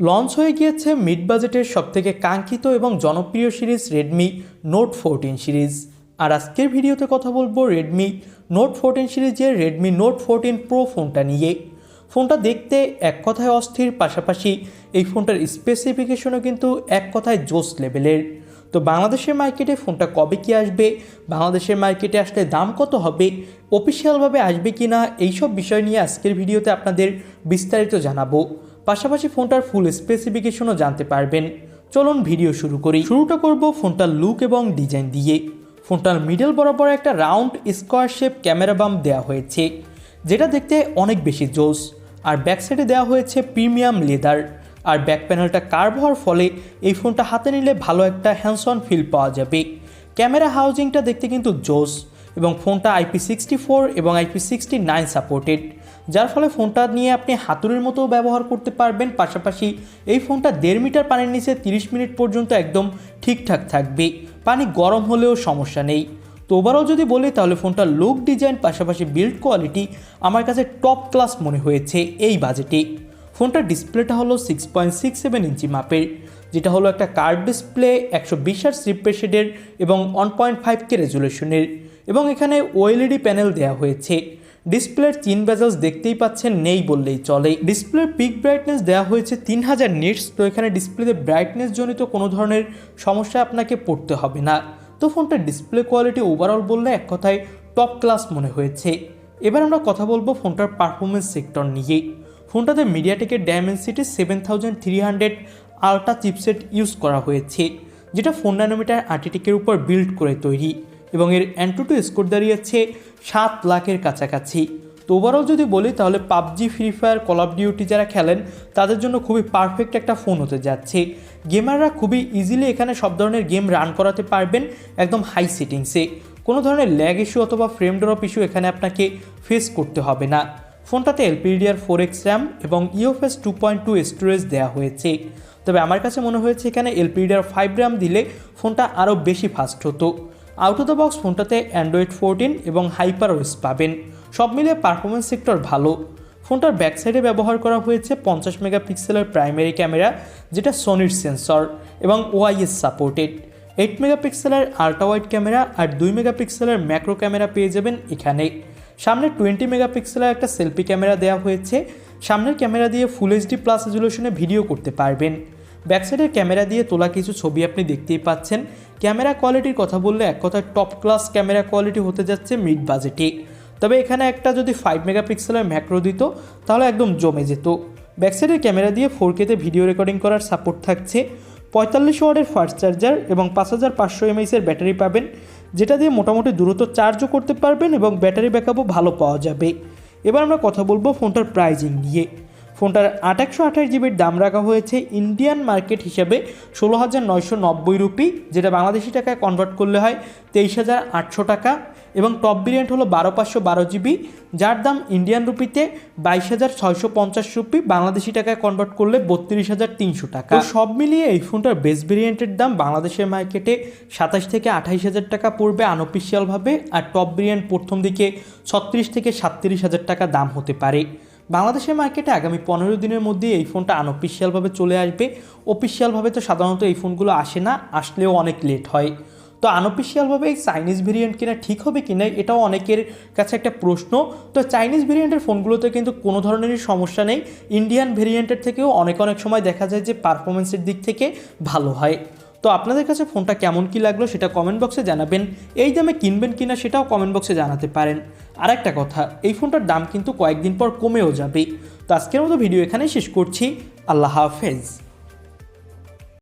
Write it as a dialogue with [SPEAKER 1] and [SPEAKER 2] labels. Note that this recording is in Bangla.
[SPEAKER 1] লঞ্চ হয়ে গিয়েছে মিড বাজেটের সবথেকে কাঙ্ক্ষিত এবং জনপ্রিয় series Redmi note fourteen series. আর আজকের ভিডিওতে কথা বলব রেডমি নোট ফোরটিন সিরিজের রেডমি নোট ফোরটিন প্রো ফোনটা নিয়ে। ফোনটা দেখতে এক কথায় অস্থির, পাশাপাশি এই ফোনটার স্পেসিফিকেশনও কিন্তু এক কথায় জোস লেভেলের। তো বাংলাদেশের মার্কেটে ফোনটা কবে কি আসবে, বাংলাদেশের মার্কেটে আসলে দাম কত হবে অফিসিয়ালভাবে আসবে কি না এইসব বিষয় নিয়ে আজকের ভিডিওতে আপনাদের বিস্তারিত জানাব। পাশাপাশি ফোনটার ফুল স্পেসিফিকেশনও জানতে পারবেন। চলুন ভিডিও শুরু করি। শুরুটা করব ফোনটার লুক এবং ডিজাইন দিয়ে। ফোনটার মিডল বরাবর একটা রাউন্ড স্কোয়ার শেপ ক্যামেরা বাম দেওয়া হয়েছে, যেটা দেখতে অনেক বেশি জোস। আর ব্যাক সাইডে দেওয়া হয়েছে প্রিমিয়াম লেদার আর ব্যাক প্যানেলটা কার্ভ হওয়ার ফলে এই ফোনটা হাতে নিলে ভালো একটা হ্যান্ডসন ফিল পাওয়া যাবে। ক্যামেরা হাউজিংটা দেখতে কিন্তু জোস এবং ফোনটা আইপি সিক্সটি ফোর এবং আইপি সিক্সটি নাইন সাপোর্টেড যার ফলে ফোনটা নিয়ে আপনি হাতুড়ির মতো ব্যবহার করতে পারবেন। পাশাপাশি এই ফোনটা দেড় মিটার পানির নিচে তিরিশ মিনিট পর্যন্ত একদম ঠিকঠাক থাকবে। পানি গরম হলেও সমস্যা নেই। তো ওভারঅল যদি বলি, তাহলে ফোনটার লুক ডিজাইন পাশাপাশি বিল্ড কোয়ালিটি আমার কাছে টপ ক্লাস মনে হয়েছে এই বাজেটে ফোনটার ডিসপ্লেটা হলো six point six seven inch মাপের, যেটা হলো একটা কার্ড ডিসপ্লে একশো বিশ আর শেডের এবং ওয়ান পয়েন্ট ফাইভ কে রেজুলেশনের এবং এখানে ওএলইডি প্যানেল দেওয়া হয়েছে। ডিসপ্লের চিন বেজলস দেখতেই পাচ্ছেন, নেই বললেই চলে ডিসপ্লের পিক ব্রাইটনেস দেওয়া হয়েছে তিন হাজার নিটস তো এখানে ডিসপ্লেতে ব্রাইটনেস জনিত কোনো ধরনের সমস্যা আপনাকে পড়তে হবে না। তো ফোনটার ডিসপ্লে কোয়ালিটি ওভারঅল বললে এক কথায় টপ ক্লাস মনে হয়েছে। এবার আমরা কথা বলব ফোনটার পারফরমেন্স সেক্টর নিয়ে। ফোনটাতে মিডিয়াটেকের Dimensity seven thousand three hundred ultra chipset use করা হয়েছে, যেটা ফোন নানোমিটার আর্টিটেকের উপর বিল্ড করে তৈরি। এবং এর অ্যান্টুটু স্কোর দাঁড়িয়েছে সাত লাখের কাছাকাছি। তো ওভারঅল যদি বলি, তাহলে PUBG free fire call of duty যারা খেলেন, তাদের জন্য খুবই পারফেক্ট একটা ফোন হতে যাচ্ছে। গেমাররা খুবই ইজিলি এখানে সব ধরনের গেম রান করাতে পারবেন একদম হাই সেটিংসে কোনো ধরনের ল্যাগ ইস্যু অথবা ফ্রেম ড্রপ ইস্যু এখানে আপনাকে ফেস করতে হবে না। ফোনটাতে এলপিডিআর ফোর এক্স র্যাম এবং UFS two point two storage দেওয়া হয়েছে। তবে আমার কাছে মনে হয়েছে এখানে এলপিডিআর ফাইভ র্যাম দিলে ফোনটা আরও বেশি ফাস্ট হতো। আউট অফ দ্য বক্স ফোনটাতে অ্যান্ড্রয়েড ফোরটিন এবং হাইপার ওয়েস পাবেন। সব মিলিয়ে পারফরমেন্স সেক্টর ভালো। ফোনটার ব্যাক সাইডে ব্যবহার করা হয়েছে পঞ্চাশ মেগাপিক্সেলের প্রাইমারি ক্যামেরা যেটা সনির সেন্সর এবং ওআইএস সাপোর্টেড এইট মেগাপিক্সেলের আল্ট্রা ওয়াইড ক্যামেরা আর দুই মেগাপিক্সেলের ম্যাক্রো ক্যামেরা পেয়ে যাবেন এখানে। সামনে টোয়েন্টি মেগাপিক্সেলের একটা সেলফি ক্যামেরা দেওয়া হয়েছে। সামনের ক্যামেরা দিয়ে ফুল এইচডি প্লাস রেজুলেশনে ভিডিও করতে পারবেন। ব্যাকসাইডের ক্যামেরা দিয়ে তোলা কিছু ছবি আপনি দেখতেই পাচ্ছেন। ক্যামেরা কোয়ালিটির কথা বললে এক কথায় টপ ক্লাস ক্যামেরা কোয়ালিটি হতে যাচ্ছে মিড বাজেটে তবে এখানে একটা যদি ফাইভ মেগাপিক্সেলের ম্যাক্রো দিত, তাহলে একদম জমে যেত। ব্যাকসাইডের ক্যামেরা দিয়ে ফোর কেতে ভিডিও রেকর্ডিং করার সাপোর্ট থাকছে। পঁয়তাল্লিশ ওয়ার্ডের ফাস্ট চার্জার এবং পাঁচ হাজার পাঁচশো এমএইচের ব্যাটারি পাবেন, যেটা দিয়ে মোটামুটি দ্রুত চার্জও করতে পারবেন এবং ব্যাটারি ব্যাকআপও ভালো পাওয়া যাবে। এবার আমরা কথা বলব ফোনটার প্রাইজিং নিয়ে। ফোনটার আট একশো আঠাশ জিবির দাম রাখা হয়েছে ইন্ডিয়ান মার্কেট হিসাবে ষোলো হাজার নয়শো নব্বই রুপি যেটা বাংলাদেশি টাকায় কনভার্ট করলে হয় তেইশ হাজার আটশো টাকা এবং টপ ভেরিয়েন্ট হলো বারো পাঁচশো বারো জিবি যার দাম ইন্ডিয়ান রুপিতে বাইশ হাজার ছয়শো পঞ্চাশ রুপি বাংলাদেশি টাকায় কনভার্ট করলে বত্রিশ হাজার তিনশো টাকা। সব মিলিয়ে এই ফোনটার বেস্ট ভেরিয়েন্টের দাম বাংলাদেশের মার্কেটে সাতাশ থেকে আঠাইশ হাজার টাকা পড়বে আনঅফিসিয়ালভাবে আর টপ ভেরিয়েন্ট প্রথম দিকে ছত্রিশ থেকে সাতত্রিশ হাজার টাকা দাম হতে পারে। বাংলাদেশের মার্কেটে আগামী পনেরো দিনের মধ্যে এই ফোনটা আনঅফিসিয়ালভাবে চলে আসবে। অফিসিয়ালভাবে তো সাধারণত এই ফোনগুলো আসে না, আসলেও অনেক লেট হয়। তো আনঅফিসিয়ালভাবে এই চাইনিজ ভেরিয়েন্ট কিনা ঠিক হবে কিনা এটাও অনেকের কাছে একটা প্রশ্ন। তো চাইনিজ ভেরিয়েন্টের ফোনগুলোতে কিন্তু কোনো ধরনেরই সমস্যা নেই। ইন্ডিয়ান ভেরিয়েন্টের থেকেও অনেক অনেক সময় দেখা যায় যে পারফরমেন্সের দিক থেকে ভালো হয়। তো আপনাদের কাছে ফোনটা কেমন কি লাগল সেটা কমেন্ট বক্সে জানাবেন। এই দামে কিনবেন কিনা সেটাও কমেন্ট বক্সে জানাতে পারেন। আর একটা কথা, এই ফোনটার দাম কিন্তু কয়েকদিন পর কমেও যাবে। তো আজকের মতো ভিডিও এখানেই শেষ করছি। আল্লাহ হাফেজ।